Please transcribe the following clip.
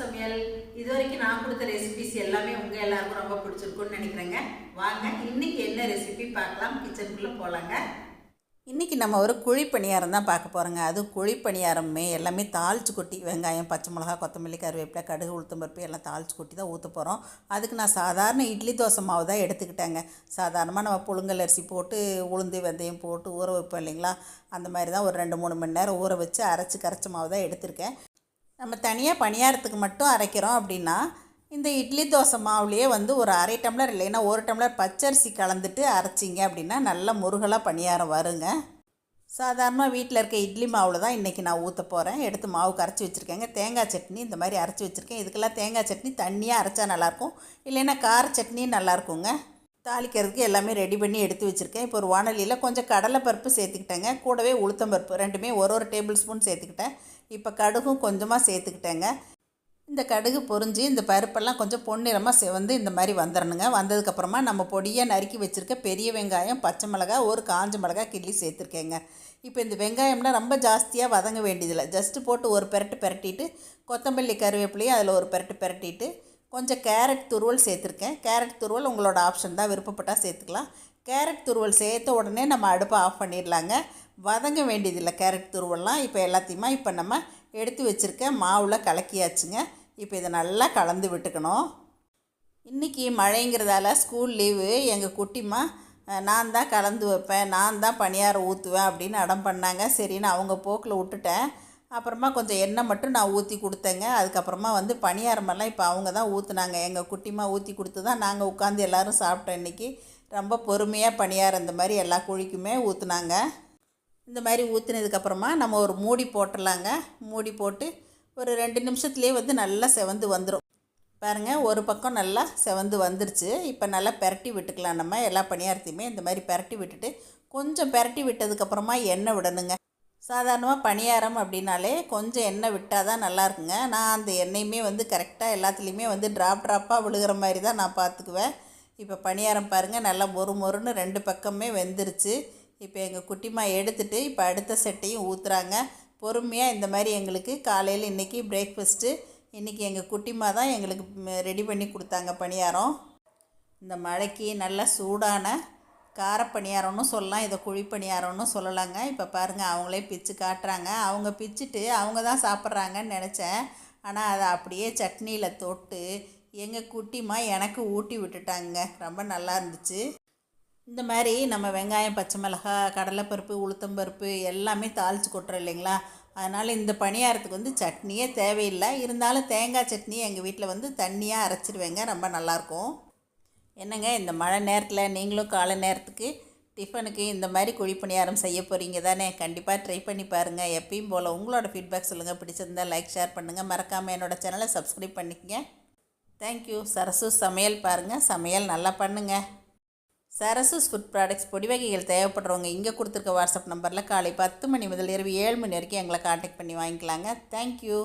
சமையல் இது வரைக்கும் நான் கொடுத்த ரெசிபிஸ் எல்லாமே உங்கள் எல்லாருக்கும் ரொம்ப பிடிச்சிருக்கும்னு நினைக்கிறேங்க. வாங்க இன்னைக்கு என்ன ரெசிபி பார்க்கலாம்? கிச்சனுக்குள்ளே போகலாங்க இன்றைக்கி நம்ம ஒரு குழி பணியாரம் தான் பார்க்க போகிறோங்க அது குழி பணியாரமே எல்லாமே தாளிச்சு கொட்டி வெங்காயம் பச்சை மிளகா கொத்தமல்லி கருவேப்பிலை கடுகு உளுத்தம்பருப்பு எல்லாம் தாளிச்சு கொட்டி தான் ஊற்ற போகிறோம் அதுக்கு நான் சாதாரண இட்லி தோசை மாவு தான் எடுத்துக்கிட்டேங்க. சாதாரணமாக நம்ம புழுங்கல் அரிசி போட்டு உளுந்து வெந்தயம் போட்டு ஊற வைப்போம் இல்லைங்களா? அந்த மாதிரி தான் ஒரு ரெண்டு மூணு மணி நேரம் ஊற வச்சு அரைச்சி கரைச்ச மாவு தான் எடுத்திருக்கேன். நம்ம தனியாக பணியாரத்துக்கு மட்டும் அரைக்கிறோம் அப்படின்னா இந்த இட்லி தோசை மாவுலேயே வந்து ஒரு அரை டம்ளர் இல்லைன்னா ஒரு டம்ளர் பச்சரிசி கலந்துட்டு அரைச்சிங்க அப்படின்னா நல்ல முருகலாக பணியாரம் வருங்க. சாதாரணமாக வீட்டில் இருக்க இட்லி மாவில் தான் இன்றைக்கி நான் ஊற்ற போகிறேன் எடுத்து மாவு கரைச்சி வச்சுருக்கேங்க. தேங்காய் சட்னி இந்த மாதிரி அரைச்சி வச்சுருக்கேன். இதுக்கெல்லாம் தேங்காய் சட்னி தண்ணியாக அரைச்சா நல்லாயிருக்கும் இல்லைன்னா கார சட்னியும் நல்லாயிருக்குங்க தாளிக்கிறதுக்கு எல்லாமே ரெடி பண்ணி எடுத்து வச்சுருக்கேன். இப்போ ஒரு வானலியில் கொஞ்சம் கடலைப்பருப்பு சேர்த்துக்கிட்டேங்க. கூடவே உளுத்தம்பருப்பு ரெண்டுமே ஒரு ஒரு டேபிள் ஸ்பூன் சேர்த்துக்கிட்டேன். இப்போ கடுகும் கொஞ்சமாக சேர்த்துக்கிட்டேங்க. இந்த கடுகு பொறிஞ்சு இந்த பருப்பெல்லாம் கொஞ்சம் பொன்னிறமாக செவந்து இந்த மாதிரி வந்துடணுங்க வந்ததுக்கப்புறமா நம்ம பொடியாக நறுக்கி வச்சுருக்க பெரிய வெங்காயம் பச்சை மிளகாய் ஒரு காஞ்ச மிளகாய் கிள்ளி சேர்த்துருக்கேங்க. இப்போ இந்த வெங்காயம்னா ரொம்ப ஜாஸ்தியாக வதங்க வேண்டியதில்லை. ஜஸ்ட்டு போட்டு ஒரு பெரட்டு பெரட்டிட்டு கொத்தமல்லி கருவேப்பிலையும் அதில் ஒரு பெரட்டு பெரட்டிட்டு கொஞ்சம் கேரட் துருவல் சேர்த்துருக்கேன். கேரட் துருவல் உங்களோட ஆப்ஷன் தான். விருப்பப்பட்டால் சேர்த்துக்கலாம். கேரட் துருவல் சேர்த்த உடனே நம்ம அடுப்பை ஆஃப் பண்ணிடலாங்க. வதங்க வேண்டியதில்லை கேரட் துருவல்லாம். இப்போ எல்லாத்தையுமே இப்போ நம்ம எடுத்து வச்சுருக்க மாவில் கலக்கியாச்சுங்க. இப்போ இதை நல்லா கலந்து விட்டுக்கணும். இன்றைக்கி மழைங்கிறதால ஸ்கூல் லீவு எங்கள் குட்டிமா நான் தான் கலந்து வைப்பேன். நான் தான் பணியாரம் ஊற்றுவேன் அப்படின்னு அடம் பண்ணாங்க. சரின்னு அவங்க போக்கில் விட்டுட்டேன். அப்புறமா கொஞ்சம் எண்ணெய் மட்டும் நான் ஊற்றி கொடுத்தேங்க. அதுக்கப்புறமா வந்து பணியாரமெல்லாம் இப்போ அவங்க தான் ஊற்றுனாங்க எங்கள் குட்டிமா ஊற்றி கொடுத்து தான் நாங்கள் உட்காந்து எல்லோரும் சாப்பிட்டோம் இன்றைக்கி ரொம்ப பொறுமையாக பணியாரம் இந்த மாதிரி எல்லா குழிக்குமே ஊற்றுனாங்க இந்த மாதிரி ஊற்றினதுக்கப்புறமா நம்ம ஒரு மூடி போட்டுடலாங்க. மூடி போட்டு ஒரு ரெண்டு நிமிஷத்துலேயே வந்து நல்லா செவந்து வந்துடும் பாருங்கள் ஒரு பக்கம் நல்லா செவந்து வந்துருச்சு. இப்போ நல்லா பெரட்டி விட்டுக்கலாம் நம்ம. எல்லா பணியாரத்தையுமே இந்த மாதிரி பெரட்டி விட்டுட்டு கொஞ்சம் பெரட்டி விட்டதுக்கப்புறமா எண்ணெய் விடணுங்க. சாதாரணமாக பணியாரம் அப்படின்னாலே கொஞ்சம் எண்ணெய் விட்டால் தான் நல்லா இருக்குங்க. நான் அந்த எண்ணெயுமே வந்து கரெக்டாக எல்லாத்துலேயுமே வந்து ட்ராப் ட்ராப்பாக விழுகிற மாதிரி தான் நான் பார்த்துக்குவேன் இப்போ பணியாரம் பாருங்கள் நல்லா மொறு மொறுன்னு ரெண்டு பக்கமே வெந்துருச்சு. இப்போ எங்கள் குட்டிமா எடுத்துகிட்டு இப்போ அடுத்த செட்டையும் ஊற்றுறாங்க பொறுமையாக இந்த மாதிரி எங்களுக்கு காலையில் இன்றைக்கி பிரேக்ஃபஸ்ட்டு இன்றைக்கி எங்கள் குட்டிமா தான் எங்களுக்கு ரெடி பண்ணி கொடுத்தாங்க பணியாரம். இந்த மழைக்கு நல்லா சூடான கார சொல்லலாம் இதை குழி பணியாரம்னு சொல்லலாங்க. இப்போ பாருங்கள் அவங்களே பிச்சு காட்டுறாங்க. அவங்க பிச்சுட்டு அவங்க தான் சாப்பிட்றாங்கன்னு நினச்சேன். ஆனால் அதை அப்படியே சட்னியில் தொட்டு எங்கள் குட்டிமா எனக்கு ஊட்டி விட்டுட்டாங்க. ரொம்ப நல்லா இருந்துச்சு. இந்த மாதிரி நம்ம வெங்காயம் பச்சை மிளகா கடலைப்பருப்பு உளுத்தம்பருப்பு எல்லாமே தாளித்து கொட்டுறோம் இல்லைங்களா? அதனால் இந்த பணியாரத்துக்கு வந்து சட்னியே தேவையில்லை. இருந்தாலும் தேங்காய் சட்னி எங்கள் வீட்டில் வந்து தண்ணியாக அரைச்சிடுவேங்க ரொம்ப நல்லாயிருக்கும் என்னங்க இந்த மழை நேரத்தில் நீங்களும் காலை நேரத்துக்கு டிஃபனுக்கு இந்த மாதிரி குழி பணியாரம் செய்ய போகிறீங்க தானே? கண்டிப்பாக ட்ரை பண்ணி பாருங்கள் எப்பயும் போல் உங்களோட ஃபீட்பேக் சொல்லுங்கள் பிடிச்சிருந்தா லைக் ஷேர் பண்ணுங்கள் மறக்காமல் என்னோடய சேனலை சப்ஸ்கிரைப் பண்ணிக்கங்க. தேங்க்யூ சரசு சமையல் பாருங்கள் சமையல் நல்லா பண்ணுங்கள் சரசஸ் ஃபுட் ப்ராடக்ட்ஸ் பொடி வகைகள் தேவைப்படுறவங்க இங்கே கொடுத்துருக்க வாட்ஸ்அப் நம்பரில் காலை பத்து மணி முதல் இரவு ஏழு மணி வரைக்கும் எங்களை காண்டாக்ட் பண்ணி வாங்கிக்கலாங்க. தேங்க்யூ